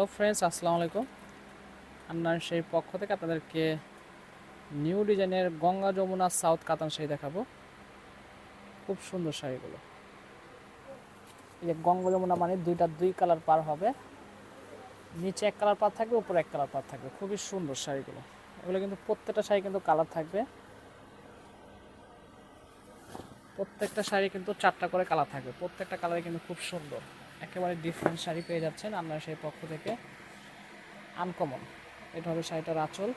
Hello friends আসসালামু আলাইকুম। আপনার সেই পক্ষ থেকে আপনাদেরকে নিউ ডিজাইনের গঙ্গা যমুনা সাউথ কাতান শাড়ি দেখাবো। খুব সুন্দর শাড়িগুলো। এই যে গঙ্গা যমুনা মানে দুইটা দুই কালার পার হবে। নিচে এক কালার পার থাকবে, উপরে এক কালার পার থাকবে। খুবই সুন্দর শাড়িগুলো। এগুলো কিন্তু প্রত্যেকটা শাড়ি কিন্তু কালার থাকবে। প্রত্যেকটা শাড়ি কিন্তু চারটা করে কালার থাকবে। প্রত্যেকটা কালারে কিন্তু খুব সুন্দর। একেবারে ডিফারেন্ট শাড়ি পেয়ে যাচ্ছেন আপনারা সেই পক্ষ থেকে। আনকমন এটা হবে শাড়িটার আঁচল।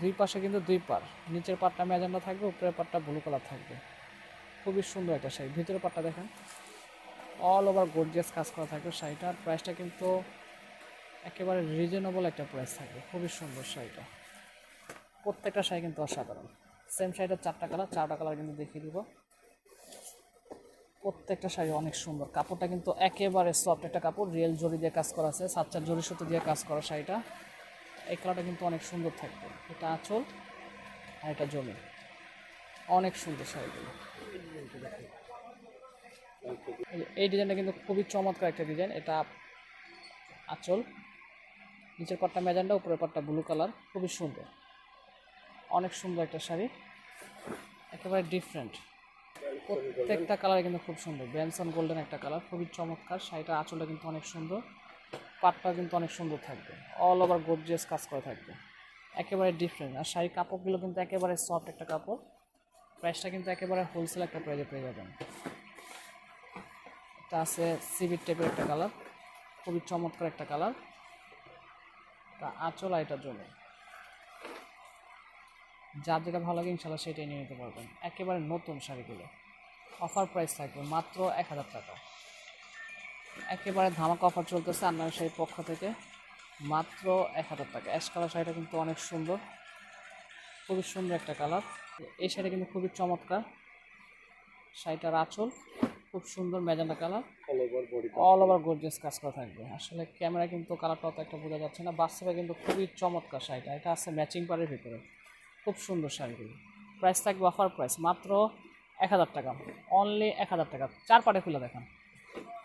দুই পাশে কিন্তু দুই পার নিচের পাটটা ম্যাজেন্ডা থাকবে, উপরের পাটটা ব্লু কালার থাকবে। খুবই সুন্দর একটা শাড়ি। ভিতরের পাটটা দেখেন। অল ওভার গর্জিয়াস কাজ করা থাকবে শাড়িটার। প্রাইসটা কিন্তু একেবারে রিজনেবল একটা প্রাইস থাকবে। খুবই সুন্দর শাড়িটা। প্রত্যেকটা শাড়ি কিন্তু অসাধারণ। সেম শাড়িটার চারটা কালার চারটা কালার কিন্তু দেখিয়ে দিব। প্রত্যেকটা শাড়ি অনেক সুন্দর। কাপড়টা কিন্তু একেবারে সফট একটা কাপড়, রিয়েল জরি দিয়ে কাজ করা আছে, সাত, চার জরি সুতো দিয়ে কাজ করা শাড়িটা। এই কালারটা কিন্তু অনেক সুন্দর থাকবে। এটা আঁচল আর এটা জমি। অনেক সুন্দর শাড়িগুলো। এই ডিজাইনটা কিন্তু খুবই চমৎকার একটা ডিজাইন এটা আঁচল। নিচের পাটটা ম্যাজেন্ডা, উপরের পাটটা ব্লু কালার খুবই সুন্দর। অনেক সুন্দর একটা শাড়ি। একেবারে ডিফারেন্ট প্রত্যেকটা কালার কিন্তু খুব সুন্দর। ব্যানসন গোল্ডেন একটা কালার খুবই চমৎকার। শাড়িটা আঁচলটা কিন্তু অনেক সুন্দর। পাটটা কিন্তু অনেক সুন্দর থাকবে। অল ওভার গোর্জিয়াস কাজ করা থাকবে। একেবারে ডিফারেন্ট আর শাড়ির কাপড়গুলো কিন্তু একেবারে সফট একটা কাপড়। প্রাইসটা কিন্তু একেবারে হোলসেল একটা প্রাইজে পেয়ে যাবেন। এটা আছে সিভির টাইপের একটা কালার খুবই চমৎকার একটা কালার তা আঁচল এটার জন্য। যার যেটা ভালো লাগে ইনশাল্লাহ সেটাই নিয়ে নিতে পারবেন। একেবারে নতুন শাড়িগুলো। অফার প্রাইস থাকবে মাত্র এক হাজার টাকা। একেবারে ধামাকা অফার চলতেছে আপনার সেই পক্ষ থেকে মাত্র এক হাজার টাকা। অ্যাশ কালার শাড়িটা কিন্তু অনেক সুন্দর খুবই সুন্দর একটা কালার এই শাড়ি কিন্তু খুবই চমৎকার। শাড়িটার আঁচল খুব সুন্দর magenta colour all over gorgeous কাজ করা থাকবে। আসলে ক্যামেরা কিন্তু কালারটা অত একটা বোঝা যাচ্ছে না। বাস্তবে কিন্তু খুবই চমৎকার শাড়িটা। এটা আছে ম্যাচিং পারের ভিতরে। খুব সুন্দর শাড়িগুলো। প্রাইস থাকবে অফার প্রাইস মাত্র এক হাজার টাকা। অনলি এক হাজার টাকা। চার পাটে খুলে দেখান।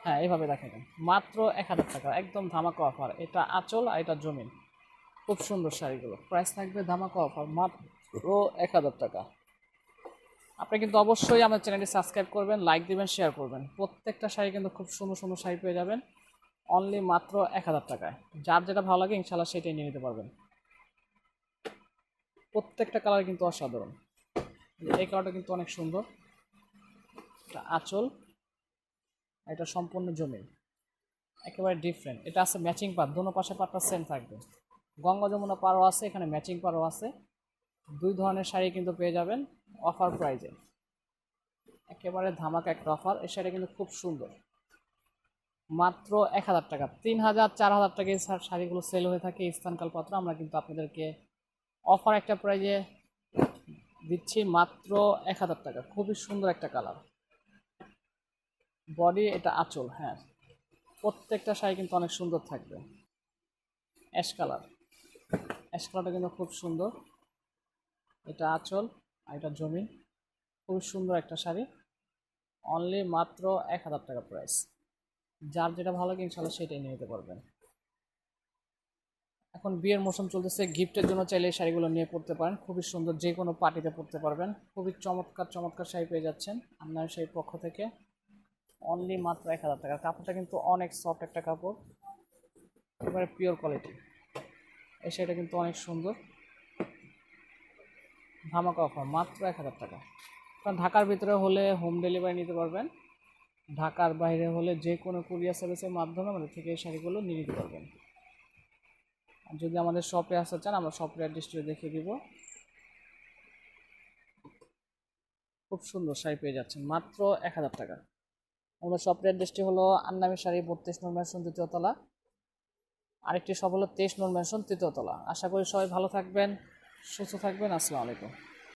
হ্যাঁ এইভাবে দেখাবেন মাত্র এক হাজার টাকা। একদম ধামাকা অফার এটা আঁচল আর এটা জমিন। খুব সুন্দর শাড়িগুলো। প্রাইস থাকবে ধামাকা অফার মাত্র এক হাজার টাকা। আপনি কিন্তু অবশ্যই আমার চ্যানেলটি সাবস্ক্রাইব করবেন লাইক দিবেন শেয়ার করবেন। প্রত্যেকটা শাড়ি কিন্তু খুব সুন্দর সুন্দর শাড়ি পেয়ে যাবেন। অনলি মাত্র এক হাজার টাকায়। যার যেটা ভালো লাগে ইনশাল্লাহ সেটাই নিয়ে নিতে পারবেন। প্রত্যেকটা কালার কিন্তু অসাধারণ। এই কালারটা কিন্তু অনেক সুন্দর। এটা আঁচল, এটা সম্পূর্ণ জমি একেবারে ডিফারেন্ট এটা আছে ম্যাচিং পার দোনো পাশে পাটটা সেম থাকবে। গঙ্গা যমুনা পারও আছে, এখানে ম্যাচিং পারও আছে। দুই ধরনের শাড়ি কিন্তু পেয়ে যাবেন অফার প্রাইজে একেবারে ধামাকা একটা অফার এই শাড়ি কিন্তু খুব সুন্দর। মাত্র এক হাজার টাকা, তিন হাজার, চার হাজার টাকায় শাড়িগুলো সেল হয়ে থাকে স্থানকাল পত্র। আমরা কিন্তু আপনাদেরকে অফার একটা প্রাইজে দিচ্ছি মাত্র এক হাজার টাকা। খুবই সুন্দর একটা কালার বডি এটা আঁচল হ্যাঁ। প্রত্যেকটা শাড়ি কিন্তু অনেক সুন্দর থাকবে। অ্যাশ কালার অ্যাশ কালারটা কিন্তু খুব সুন্দর। এটা আঁচল আর এটা জমি খুব সুন্দর একটা শাড়ি। অনলি মাত্র এক হাজার টাকা প্রাইস যার যেটা ভালো লাগে ইনশাল্লাহ সেটাই নিয়ে নিতে পারবেন। এখন বিয়ের মৌসুম চলতেছে, গিফটের জন্য চাইলে এই শাড়িগুলো নিয়ে পড়তে পারেন। খুবই সুন্দর, যে কোনো পার্টিতে পড়তে পারবেন। খুবই চমৎকার চমৎকার শাড়ি পেয়ে যাচ্ছেন আপনার সেই পক্ষ থেকে। অনলি মাত্র এক হাজার টাকা। কাপড়টা কিন্তু অনেক সফট একটা কাপড়। একেবারে পিওর কোয়ালিটি এই শাড়িটা কিন্তু অনেক সুন্দর। ধামাকা অফার মাত্র এক হাজার টাকা। কারণ ঢাকার ভিতরে হলে হোম ডেলিভারি নিতে পারবেন। ঢাকার বাইরে হলে যে কোনো কুরিয়ার সার্ভিসের মাধ্যমে আমাদের থেকে এই শাড়িগুলো নিয়ে নিতে পারবেন। যদি আমাদের শপে আসতে চান, আমরা শপের অ্যাড্রেসটিও দেখে দিব। খুব সুন্দর শাড়ি পেয়ে যাচ্ছেন, মাত্র এক হাজার টাকা। আমাদের শপের অ্যাড্রেসটি হলো আন্নামি শাড়ি, বত্রিশ নম্বর তৃতীয়তলা আরেকটি সব হলো তেইশ নম্বর তৃতীয়তলা আশা করি সবাই ভালো থাকবেন, সুস্থ থাকবেন, আসসালামু আলাইকুম।